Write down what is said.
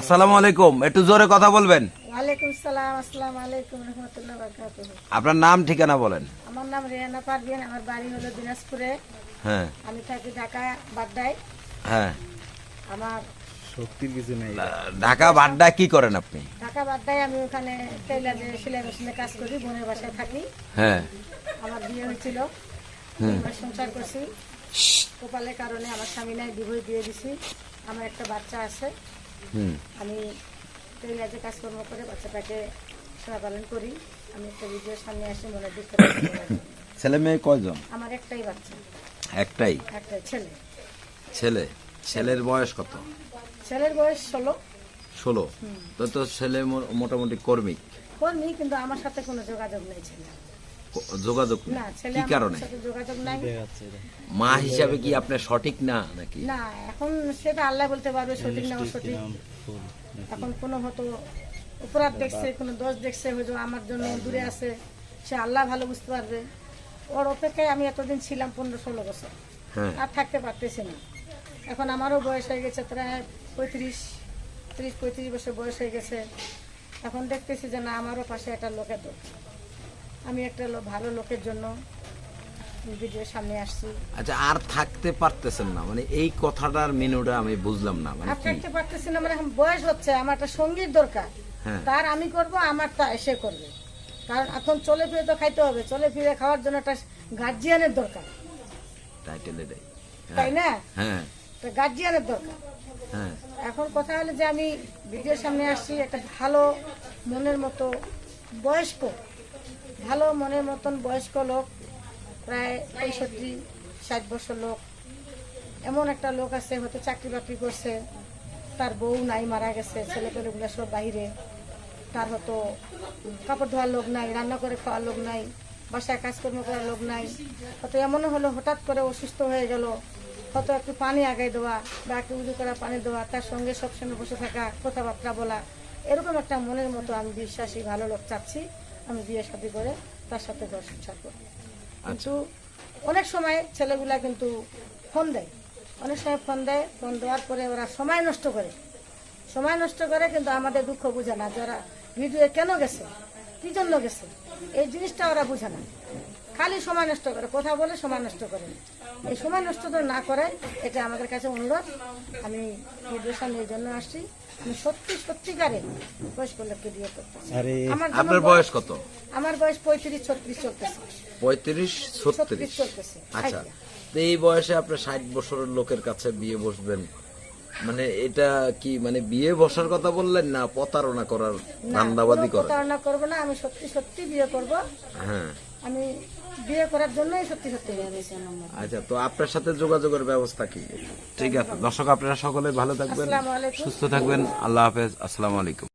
আসসালামু আলাইকুম। একটু জোরে কথা বলবেন। ওয়ালাইকুম সালাম আসসালামু আলাইকুম রহমতুল্লাহ বারকাতুহ। আপনার নাম ঠিকানা বলেন। আমার নাম রেহানা পারভিন আমার বাড়ি হলো দিনাজপুরে। হ্যাঁ। আমি থাকি ঢাকা বাড্ডায়। হ্যাঁ। আমার শক্তির কিছু নেই। ঢাকা বাড্ডা কি করেন আপনি? ঢাকা বাড্ডায় আমি ওখানে টেইলারে সেলাই মেশিনে কাজ করি বোনের বাসায় থাকি। হ্যাঁ। আমার বিয়ে হয়েছিল। সংসার করছি। কপালের কারণে আমার স্বামী নাই ডিভোর্স দিয়ে দিছি। আমার একটা বাচ্চা আছে। আমি টেইলারে কাজকর্ম করে বাচ্চাটাকে সেবা পালন করি। আমি একটা ভিডিওর সামনে আসি মনে দুঃখ ছেলে মেয়ে কয়জন? আমার একটাই বাচ্চা। একটাই? একটা ছেলে। ছেলে? ছেলের বয়স কত? ছেলের বয়স ষোলো। ষোলো? তো তো ছেলে মোটামুটি কর্মী। কর্মী কিন্তু আমার সাথে কোনো যোগাযোগ নেই ছেলে যোগাযোগ কি কারণে? যোগাযোগ নাই। মা হিসাবে কি আপনি সঠিক না নাকি? না এখন সেটা আল্লাহ বলতে পারবে সঠিক না ফুল এখন কোনো হয়তো অপরাধ দেখছে কোনো দোষ দেখছে হয়তো আমার জন্য দূরে আছে সে আল্লাহ ভালো বুঝতে পারবে। ওর অপেক্ষায় আমি এতদিন ছিলাম পনেরো ষোলো বছর। হ্যাঁ। আর থাকতে পারতেছি না। এখন আমারও বয়স হয়ে গেছে প্রায় পঁয়ত্রিশ ত্রিশ পঁয়ত্রিশ বছর বয়স হয়ে গেছে। এখন দেখতেছি যে না আমারও পাশে একটা লোকের দরকার আমি একটা ভালো লোকের জন্য ভিডিওর সামনে আসছি। আচ্ছা আর থাকতে পারতেছেন না। মানে এই কথাটার মেনুটা আমি বুঝলাম না। মানে আর থাকতে পারতেছি না মানে এখন বয়স হচ্ছে আমার একটা সংগীত দরকার। হ্যাঁ। তার আমি করব আমার তা এসে করবে। কারণ এখন চলে ফিরে তো খাইতে হবে চলে ফিরে খাওয়ার জন্য একটা গার্জিয়ানের দরকার। টাইটেল এটাই তাই না? হ্যাঁ। একটা গার্জিয়ানের দরকার। হ্যাঁ। এখন কথা হলো যে আমি ভিডিওর সামনে আসছি একটা ভালো মনের মতো বয়স্ক। ভালো মনের মতন বয়স্ক লোক, প্রায় পঁয়ষট্টি, ষাট বছর লোক। এমন একটা লোক আছে, হয়তো চাকরি বাকরি করছে, তার বউ নাই, মারা গেছে, ছেলে পেলেগুলো সব বাইরে। তার হয়তো কাপড় ধোয়ার লোক নাই, রান্না করে খাওয়ার লোক নাই, বাসায় কাজকর্ম করার লোক নাই। হয়তো এমনও হলো, হঠাৎ করে অসুস্থ হয়ে গেল। হয়তো একটু পানি আগায় দেওয়া বা একটু উজু করা পানি দেওয়া, তার সঙ্গে সবসময় বসে থাকা, কথাবার্তা বলা, এরকম একটা মনের মতো আমি বিশ্বাসী, ভালো লোক চাচ্ছি। আমি বিয়ে শাদি করে তার সাথে ঘর সংসার করি কিন্তু অনেক সময় ছেলেগুলা কিন্তু ফোন দেয়। অনেক সময় ফোন দেয় ফোন দেওয়ার পরে ওরা সময় নষ্ট করে। সময় নষ্ট করে কিন্তু আমাদের দুঃখ বুঝে না যারা ভিডিও কেন গেছে কি জন্য গেছে? এই জিনিসটা ওরা বুঝে না। খালি সময় নষ্ট করে কথা বলে সময় নষ্ট করে। এই সময় নষ্ট তো না করে এটা আমাদের কাছে অনুরোধ। আমি সামনে এই জন্য আসছি। আমি সত্যি সত্যিকারে বয়স্ক লোককে বিয়ে যেমন আপনার বয়স কত? আমার বয়স পঁয়ত্রিশ ছত্রিশ চলতেছে। পঁয়ত্রিশ ছত্রিশ। চলতেছে আচ্ছা তো এই বয়সে আপনি ষাট বছরের লোকের কাছে বিয়ে বসবেন। মানে এটা কি মানে বিয়ে বসার কথা বললেন না প্রতারণা করার ধান্দাবাদি করার? প্রতারণা করব না আমি সত্যি সত্যি বিয়ে করব। হ্যাঁ। আমি বিয়ে করার জন্যই সত্যি সত্যি আচ্ছা তো আপনার সাথে যোগাযোগের ব্যবস্থা কি? ঠিক আছে। দর্শক আপনারা সকলে ভালো থাকবেন সুস্থ থাকবেন। আল্লাহ হাফেজ। আসসালামু আলাইকুম।